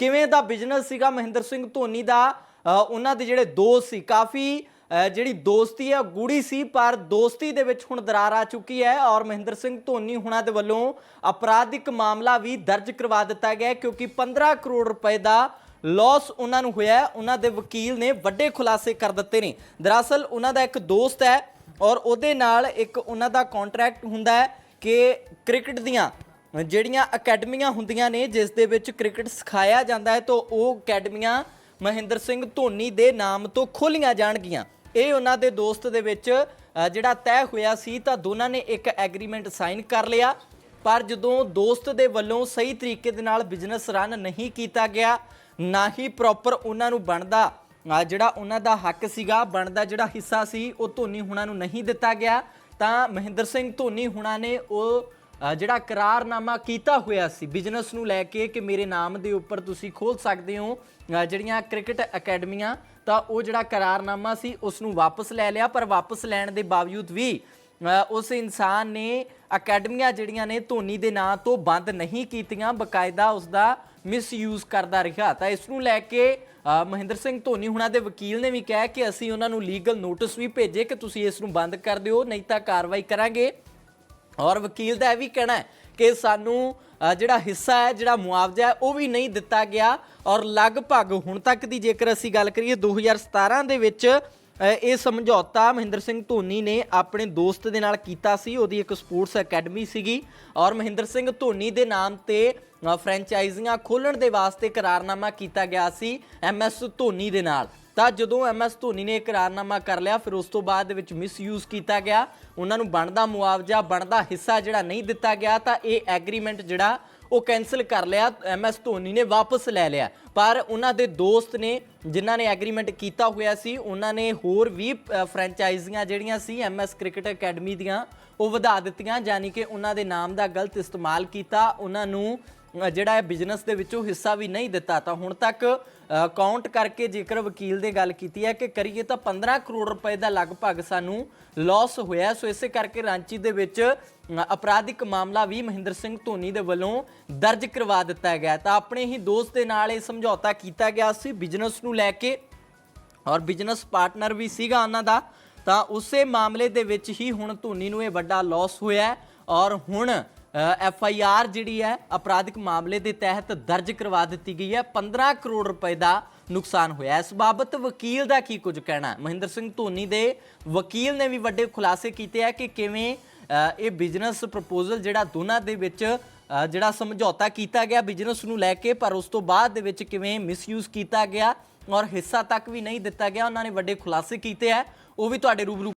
ਕਿਵੇਂ ਦਾ ਬਿਜ਼ਨਸ ਸੀਗਾ ਮਹਿੰਦਰ ਸਿੰਘ ਧੋਨੀ ਦਾ? ਉਹਨਾਂ ਦੇ ਜਿਹੜੇ ਦੋਸਤ ਸੀ, ਕਾਫੀ ਜਿਹੜੀ ਦੋਸਤੀ ਹੈ, ਉਹ ਗੂੜੀ ਸੀ, ਪਰ ਦੋਸਤੀ ਦੇ ਵਿੱਚ ਹੁਣ ਦਰਾਰ ਆ ਚੁੱਕੀ ਹੈ ਔਰ ਮਹਿੰਦਰ ਸਿੰਘ ਧੋਨੀ ਹੁਣਾਂ ਦੇ ਵੱਲੋਂ ਅਪਰਾਧਿਕ ਮਾਮਲਾ ਵੀ ਦਰਜ ਕਰਵਾ ਦਿੱਤਾ ਗਿਆ ਕਿਉਂਕਿ 15 ਕਰੋੜ ਰੁਪਏ ਦਾ ਲਾਸ ਉਹਨਾਂ ਨੂੰ ਹੋਇਆ ਉਹਨਾਂ ਦੇ ਵਕੀਲ ਨੇ ਵੱਡੇ ਖੁਲਾਸੇ ਕਰ ਦਿੱਤੇ ਨੇ। ਦਰਅਸਲ ਉਹਨਾਂ ਦਾ ਇੱਕ ਦੋਸਤ ਹੈ ਔਰ ਉਹਦੇ ਨਾਲ ਇੱਕ ਉਹਨਾਂ ਦਾ ਕੰਟਰੈਕਟ ਹੁੰਦਾ ਹੈ ਕਿ ਕ੍ਰਿਕਟ ਦੀਆਂ ਜਿਹੜੀਆਂ ਅਕੈਡਮੀਆਂ ਹੁੰਦੀਆਂ ਨੇ, ਜਿਸ ਦੇ ਵਿੱਚ ਕ੍ਰਿਕਟ ਸਿਖਾਇਆ ਜਾਂਦਾ ਹੈ, ਤਾਂ ਉਹ ਅਕੈਡਮੀਆਂ ਮਹਿੰਦਰ ਸਿੰਘ ਧੋਨੀ ਦੇ ਨਾਮ ਤੋਂ ਖੋਲੀਆਂ ਜਾਣਗੀਆਂ। ਇਹ ਉਹਨਾਂ ਦੇ ਦੋਸਤ ਦੇ ਵਿੱਚ ਜਿਹੜਾ ਤੈਅ ਹੋਇਆ ਸੀ, ਤਾਂ ਦੋਨਾਂ ਨੇ ਇੱਕ ਐਗਰੀਮੈਂਟ ਸਾਈਨ ਕਰ ਲਿਆ। ਪਰ ਜਦੋਂ ਦੋਸਤ ਦੇ ਵੱਲੋਂ ਸਹੀ ਤਰੀਕੇ ਦੇ ਨਾਲ ਬਿਜ਼ਨਸ ਰਨ ਨਹੀਂ ਕੀਤਾ ਗਿਆ, ਨਾ ਹੀ ਪ੍ਰੋਪਰ ਉਹਨਾਂ ਨੂੰ ਬਣਦਾ ਜਿਹੜਾ ਉਹਨਾਂ ਦਾ ਹੱਕ ਸੀਗਾ, ਬਣਦਾ ਜਿਹੜਾ ਹਿੱਸਾ ਸੀ, ਉਹ ਧੋਨੀ ਹੁਣਾਂ ਨੂੰ ਨਹੀਂ ਦਿੱਤਾ ਗਿਆ। ਤਾਂ ਮਹਿੰਦਰ ਸਿੰਘ ਧੋਨੀ ਹੁਣਾਂ ਨੇ ਉਹ ਜਿਹੜਾ ਕਰਾਰਨਾਮਾ ਕੀਤਾ ਹੋਇਆ ਸੀ ਬਿਜ਼ਨਸ ਨੂੰ ਲੈ ਕੇ ਕਿ ਮੇਰੇ ਨਾਮ ਦੇ ਉੱਪਰ ਤੁਸੀਂ ਖੋਲ ਸਕਦੇ ਹੋ ਜਿਹੜੀਆਂ ਕ੍ਰਿਕਟ ਅਕੈਡਮੀਆਂ, ਤਾਂ ਉਹ ਜਿਹੜਾ ਕਰਾਰਨਾਮਾ ਸੀ ਉਸ ਨੂੰ ਵਾਪਸ ਲੈ ਲਿਆ, ਪਰ ਵਾਪਸ ਲੈਣ ਦੇ ਬਾਵਜੂਦ ਵੀ ਉਸ ਇਨਸਾਨ ਨੇ ਅਕੈਡਮੀਆਂ ਜਿਹੜੀਆਂ ਨੇ ਧੋਨੀ ਦੇ ਨਾਂ ਤੋਂ ਬੰਦ ਨਹੀਂ ਕੀਤੀਆਂ, ਬਕਾਇਦਾ ਉਸ ਦਾ ਮਿਸਯੂਜ਼ ਕਰਦਾ ਰਿਹਾ। ਤਾਂ ਇਸ ਨੂੰ ਲੈ ਕੇ ਮਹਿੰਦਰ ਸਿੰਘ ਧੋਨੀ ਹੁਣਾਂ ਦੇ ਵਕੀਲ ਨੇ ਵੀ ਕਿਹਾ ਕਿ ਅਸੀਂ ਉਹਨਾਂ ਨੂੰ ਲੀਗਲ ਨੋਟਿਸ ਵੀ ਭੇਜੇ ਕਿ ਤੁਸੀਂ ਇਸ ਨੂੰ ਬੰਦ ਕਰ ਦਿਓ, ਨਹੀਂ ਤਾਂ ਕਾਰਵਾਈ ਕਰਾਂਗੇ। ਔਰ ਵਕੀਲ ਦਾ ਇਹ ਵੀ ਕਹਿਣਾ ਹੈ ਕਿ ਸਾਨੂੰ ਜਿਹੜਾ ਹਿੱਸਾ ਹੈ, ਜਿਹੜਾ ਮੁਆਵਜ਼ਾ ਹੈ, ਉਹ ਵੀ ਨਹੀਂ ਦਿੱਤਾ ਗਿਆ ਔਰ ਲਗਭਗ ਹੁਣ ਤੱਕ ਦੀ ਜੇਕਰ ਅਸੀਂ ਗੱਲ ਕਰੀਏ 2017 ਦੇ ਵਿੱਚ ਇਹ ਸਮਝੌਤਾ ਮਹਿੰਦਰ ਸਿੰਘ ਧੋਨੀ ਨੇ ਆਪਣੇ ਦੋਸਤ ਦੇ ਨਾਲ ਕੀਤਾ ਸੀ। ਉਹਦੀ ਇੱਕ ਸਪੋਰਟਸ ਅਕੈਡਮੀ ਸੀਗੀ ਔਰ ਮਹਿੰਦਰ ਸਿੰਘ ਧੋਨੀ ਦੇ ਨਾਮ ਤੇ ਫਰੈਂਚਾਈਜ਼ੀਆਂ ਖੋਲਣ ਦੇ ਵਾਸਤੇ ਕਰਾਰਨਾਮਾ ਕੀਤਾ ਗਿਆ ਸੀ ਐਮਐਸ ਧੋਨੀ ਦੇ ਨਾਲ। ਤਾਂ ਜਦੋਂ ਐਮਐਸ ਧੋਨੀ ਨੇ ਇਹ ਕਰਾਰਨਾਮਾ ਕਰ ਲਿਆ, ਫਿਰ ਉਸ ਤੋਂ ਬਾਅਦ ਵਿੱਚ ਮਿਸਯੂਜ਼ ਕੀਤਾ ਗਿਆ। ਉਹਨਾਂ ਨੂੰ ਬਣਦਾ ਮੁਆਵਜ਼ਾ, ਬਣਦਾ ਹਿੱਸਾ ਜਿਹੜਾ ਨਹੀਂ ਦਿੱਤਾ ਗਿਆ, ਤਾਂ ਇਹ ਐਗਰੀਮੈਂਟ ਜਿਹੜਾ ਉਹ ਕੈਨਸਲ ਕਰ ਲਿਆ ਐਮਐਸ ਧੋਨੀ ਨੇ ਵਾਪਸ ਲੈ ਲਿਆ। ਪਰ ਉਹਨਾਂ ਦੇ ਦੋਸਤ ਨੇ, ਜਿਨ੍ਹਾਂ ਨੇ ਐਗਰੀਮੈਂਟ ਕੀਤਾ ਹੋਇਆ ਸੀ, ਉਹਨਾਂ ਨੇ ਹੋਰ ਵੀ ਫਰੈਂਚਾਈਜ਼ੀਆਂ ਜਿਹੜੀਆਂ ਸੀ ਐਮਐਸ ਕ੍ਰਿਕਟ ਅਕੈਡਮੀ ਦੀਆਂ, ਉਹ ਵਧਾ ਦਿੱਤੀਆਂ, ਯਾਨੀ ਕਿ ਉਹਨਾਂ ਦੇ ਨਾਮ ਦਾ ਗਲਤ ਇਸਤੇਮਾਲ ਕੀਤਾ। ਉਹਨਾਂ ਨੂੰ ਜਿਹੜਾ ਹੈ ਬਿਜ਼ਨਸ ਦੇ ਵਿੱਚੋਂ ਹਿੱਸਾ ਵੀ ਨਹੀਂ ਦਿੱਤਾ, ਤਾਂ ਹੁਣ ਤੱਕ ਕਾਊਂਟ ਕਰਕੇ ਜੇਕਰ ਵਕੀਲ ਨੇ ਗੱਲ ਕੀਤੀ ਹੈ ਕਿ ਕਰੀਏ ਤਾਂ 15 ਕਰੋੜ ਰੁਪਏ ਦਾ ਲਗਭਗ ਸਾਨੂੰ ਲਾਸ ਹੋਇਆ ਸੋ ਇਸੇ ਕਰਕੇ ਰਾਂਚੀ ਦੇ ਵਿੱਚ ਅਪਰਾਧਿਕ ਮਾਮਲਾ ਵੀ ਮਹਿੰਦਰ ਸਿੰਘ ਧੋਨੀ ਦੇ ਵੱਲੋਂ ਦਰਜ ਕਰਵਾ ਦਿੱਤਾ ਗਿਆ ਤਾਂ ਆਪਣੇ ਹੀ ਦੋਸਤ ਦੇ ਨਾਲ ਇਹ ਸਮਝੌਤਾ ਕੀਤਾ ਗਿਆ ਸੀ ਬਿਜ਼ਨਸ ਨੂੰ ਲੈ ਕੇ, ਔਰ ਬਿਜ਼ਨਸ ਪਾਰਟਨਰ ਵੀ ਸੀਗਾ ਉਹਨਾਂ ਦਾ। ਤਾਂ ਉਸੇ ਮਾਮਲੇ ਦੇ ਵਿੱਚ ਹੀ ਹੁਣ ਧੋਨੀ ਨੂੰ ਇਹ ਵੱਡਾ ਲਾਸ ਹੋਇਆ ਔਰ ਹੁਣ ਐਫ ਆਈ ਆਰ ਜਿਹੜੀ ਹੈ, ਅਪਰਾਧਿਕ ਮਾਮਲੇ ਦੇ ਤਹਿਤ ਦਰਜ ਕਰਵਾ ਦਿੱਤੀ ਗਈ ਹੈ। 15 ਕਰੋੜ ਰੁਪਏ ਦਾ ਨੁਕਸਾਨ ਹੋਇਆ। ਇਸ ਬਾਬਤ ਵਕੀਲ ਦਾ ਕੀ ਕੁਝ ਕਹਿਣਾ ਹੈ? ਮਹਿੰਦਰ ਸਿੰਘ ਧੋਨੀ ਦੇ ਵਕੀਲ ਨੇ ਵੀ ਵੱਡੇ ਖੁਲਾਸੇ ਕੀਤੇ ਹੈ ਕਿ ਕਿਵੇਂ ਇਹ ਬਿਜ਼ਨਸ ਪ੍ਰਪੋਜ਼ਲ ਜਿਹੜਾ ਦੋਨਾਂ ਦੇ ਵਿੱਚ ਜਿਹੜਾ ਸਮਝੌਤਾ ਕੀਤਾ ਗਿਆ ਬਿਜ਼ਨਸ ਨੂੰ ਲੈ ਕੇ, ਪਰ ਉਸ ਤੋਂ ਬਾਅਦ ਦੇ ਵਿੱਚ ਕਿਵੇਂ ਮਿਸਯੂਜ਼ ਕੀਤਾ ਗਿਆ ਔਰ ਹਿੱਸਾ ਤੱਕ ਵੀ ਨਹੀਂ ਦਿੱਤਾ ਗਿਆ। ਉਹਨਾਂ ਨੇ ਵੱਡੇ ਖੁਲਾਸੇ ਕੀਤੇ ਹੈ ਉਹ ਵੀ ਤੁਹਾਡੇ ਰੂਬਰੂ